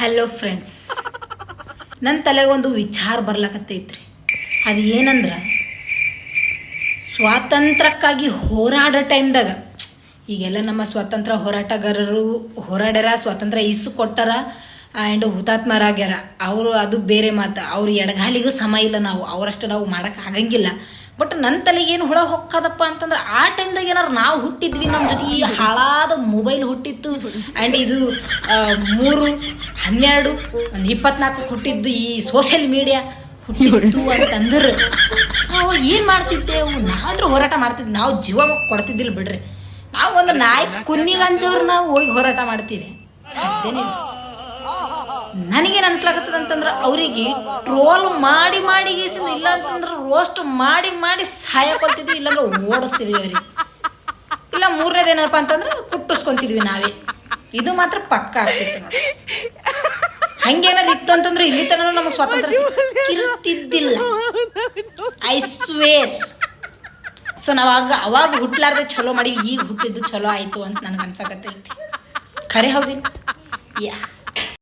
Hello friends ನನ್ನ ತಲೆಗೆ ಒಂದು ವಿಚಾರ ಬರ್ಲಕತ್ತೈತ್ರಿ. ಅದು ಏನಂದ್ರೆ, ಸ್ವಾತಂತ್ರ್ಯಕ್ಕಾಗಿ ಹೋರಾಡೋ ಟೈಮ್ದಾಗ, ಈಗೆಲ್ಲ ನಮ್ಮ ಸ್ವಾತಂತ್ರ್ಯ ಹೋರಾಟಗಾರರು ಹೋರಾಡ್ಯಾರ, ಸ್ವಾತಂತ್ರ್ಯ ಇಸ್ಸು ಕೊಟ್ಟಾರ ಆ್ಯಂಡ್ ಹುತಾತ್ಮರಾಗ್ಯಾರ ಅವರು ಅದು ಬೇರೆ ಮಾತು. ಅವ್ರ ಎಡಗಾಲಿಗೂ ಸಮ ಇಲ್ಲ ನಾವು. ಅವರಷ್ಟು ನಾವು ಮಾಡೋಕ್ಕಾಗಂಗಿಲ್ಲ ಬಟ್ ನನ್ನ ತಲೆಗೆ ಏನು ಹುಳ ಹೊಕ್ಕದಪ್ಪ ಅಂತಂದ್ರೆ ಆ ಟೈಮ್ದಾಗ ಏನಾರು ನಾವು ಹುಟ್ಟಿದ್ವಿ ನಮ್ಮ ಜೊತೆ, ಈ ಹಾಳಾದ ಮೊಬೈಲ್ ಹುಟ್ಟಿತ್ತು. ಆ್ಯಂಡ್ ಇದು ಮೂರು, ಹನ್ನೆರಡು, ಒಂದು ಇಪ್ಪತ್ನಾಲ್ಕು ಹುಟ್ಟಿದ್ದು ಈ ಸೋಷಿಯಲ್ ಮೀಡಿಯಾ ಹುಟ್ಟಿತ್ತು ಅಂತಂದ್ರೆ ನಾವು ಏನು ಮಾಡ್ತಿದ್ದೆ? ನಾವಾದರೂ ಹೋರಾಟ ಮಾಡ್ತಿದ್ವಿ. ನಾವು ಜೀವ ಕೊಡ್ತಿದ್ದಿಲ್ಲ ಬಿಡ್ರಿ. ನಾವು ಒಂದು ನಾಯಿ ಕುನ್ನಿಗಂಜವ್ರು ನಾವು ಹೋಗಿ ಹೋರಾಟ ಮಾಡ್ತೀವಿ. ನನಗೇನು ಅನ್ಸ್ಲಾಕತ್ತದ ಅಂತಂದ್ರೆ ಅವರಿಗೆ ಟ್ರೋಲ್ ಮಾಡಿ ಮಾಡಿ ಇಲ್ಲ ಅಂತಂದ್ರೆ ರೋಸ್ಟ್ ಮಾಡಿ ಮಾಡಿ ಸಹಾಯ ಕೊಡ್ತಿದ್ವಿ ಇಲ್ಲಾಂದ್ರೆ ಓಡಿಸ್ತಿದ್ವಿ ಅವ್ರಿಗೆ. ಇಲ್ಲ ಮೂರನೇದು ಏನಪ್ಪ ಅಂತಂದ್ರೆ ಕುಟ್ಟಿಸ್ಕೊಂತಿದ್ವಿ ನಾವೇ. ಇದು ಮಾತ್ರ ಪಕ್ಕ ಆಗ್ತಿತ್ತು ನೋಡಿ. ಹಂಗೇನಾರು ಇತ್ತು ಅಂತಂದ್ರೆ ಇಲ್ಲಿ ತನಕ ನಮಗೆ ಸ್ವಾತಂತ್ರ್ಯ ಸಿಕ್ಕಿರ್ತಿದ್ದಿಲ್ಲ ಐ ಸ್ವೇರ್ ಸೊ ನಾವು ಆಗ ಅವಾಗ ಹುಟ್ಲಾರ್ದೆ ಚಲೋ ಮಾಡಿ ಈಗ ಹುಟ್ಟಿದ್ದು ಚಲೋ ಆಯ್ತು ಅಂತ ನನಗೆ ಅನ್ಸಕತ್ತೈತಿ. ಖರೆ ಹೌದಿಲ್ಲ ಯಾ.